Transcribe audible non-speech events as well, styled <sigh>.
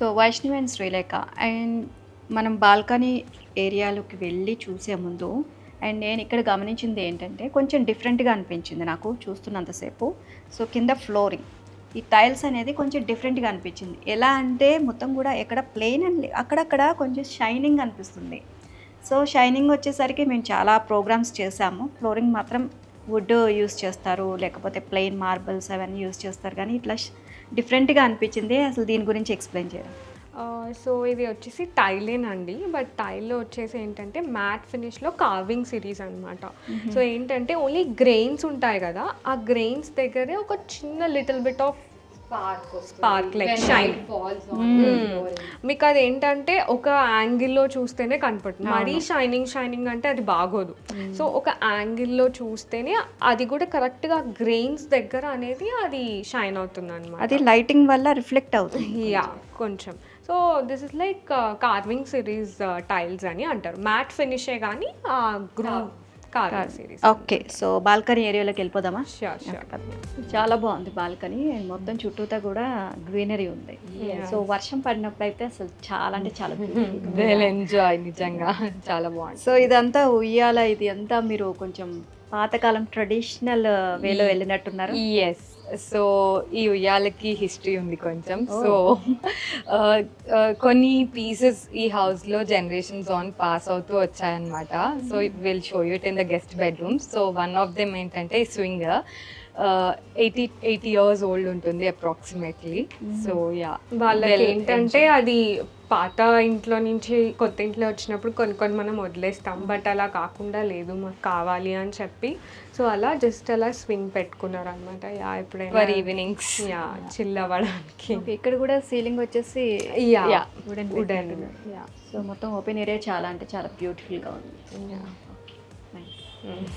So Vaishnavi and Srilekha. And మనం balcony ఏరియాలోకి వెళ్ళి చూసే ముందు అండ్ నేను ఇక్కడ గమనించింది ఏంటంటే కొంచెం డిఫరెంట్గా అనిపించింది నాకు చూస్తున్నంతసేపు సో కింద ఫ్లోరింగ్. ఈ టైల్స్ అనేది కొంచెం డిఫరెంట్గా అనిపించింది. ఎలా అంటే మొత్తం కూడా ఎక్కడ ప్లెయిన్ అండ్ అక్కడక్కడ కొంచెం షైనింగ్ అనిపిస్తుంది. సో షైనింగ్ వచ్చేసరికి మేము చాలా ప్రోగ్రామ్స్ చేసాము ఫ్లోరింగ్ మాత్రం వుడ్ యూస్ చేస్తారు లేకపోతే ప్లెయిన్ మార్బల్స్ అవన్నీ యూస్ చేస్తారు. కానీ ఇట్లా డిఫరెంట్గా అనిపించింది. అసలు దీని గురించి ఎక్స్ప్లెయిన్ చేయడం సో ఇది వచ్చేసి టైలేనండి బట్ టైల్లో వచ్చేసి ఏంటంటే మ్యాట్ ఫినిష్లో కార్వింగ్ సిరీస్ అనమాట సో ఏంటంటే ఓన్లీ గ్రెయిన్స్ ఉంటాయి కదా ఆ గ్రెయిన్స్ దగ్గరే ఒక చిన్న little bit of spark like shine మీకు అది ఏంటంటే ఒక యాంగిల్లో చూస్తేనే కనపడుతుంది. మరీ షైనింగ్ షైనింగ్ అంటే అది బాగోదు. సో ఒక యాంగిల్లో చూస్తేనే అది కూడా కరెక్ట్గా గ్రెయిన్స్ దగ్గర అనేది అది షైన్ అవుతుంది అనమాట అది లైటింగ్ వల్ల రిఫ్లెక్ట్ అవుతుంది. యా కొంచెం. So this is like carving series tiles అని అంటారు. మ్యాట్ ఫినిషే కానీ groove series okay so balcony ఏరియాలోకి వెళ్ళిపోదామా? చాలా బాగుంది బాల్కనీ. అండ్ మొత్తం చుట్టూతా కూడా గ్రీనరీ ఉంది. సో వర్షం పడినప్పుడు అయితే అసలు చాలా అంటే చాలా ఎంజాయ్ <laughs> నిజంగా. చాలా బాగుంది. సో ఇదంతా ఉయ్యాల ఇది అంతా మీరు కొంచెం పాతకాలం ట్రెడిషనల్ వేలో వెళ్ళినట్టున్నారు. ఎస్ సో ఈ ఉయ్యాలకి హిస్టరీ ఉంది కొంచెం. సో <laughs> కొన్ని పీసెస్ ఈ house లో జనరేషన్స్ ఆన్ పాస్ అవుతూ వచ్చాయన్నమాట. So will show it in the guest bedroom so one of them ఏంటంటే swing eighty eighty years old ఉంటుంది అప్రాక్సిమేట్లీ సో యా వాళ్ళకి ఏంటంటే అది పాత ఇంట్లో నుంచి కొత్త ఇంట్లో వచ్చినప్పుడు కొన్ని కొన్ని మనం వదిలేస్తాం. బట్ అలా కాకుండా లేదు మాకు కావాలి అని చెప్పి. సో అలా జస్ట్ అలా స్వింగ్ పెట్టుకున్నారు అనమాట యా ఎప్పుడైనా ఫర్ ఈవినింగ్స్ యా చిల్ అవ్వడానికి. Okay, ఇక్కడ కూడా సీలింగ్ వచ్చేసి యా. వుడెన్ వుడెన్ సో మొత్తం ఓపెన్ ఏరియా చాలా అంటే చాలా బ్యూటిఫుల్గా ఉంది. Yeah Nice.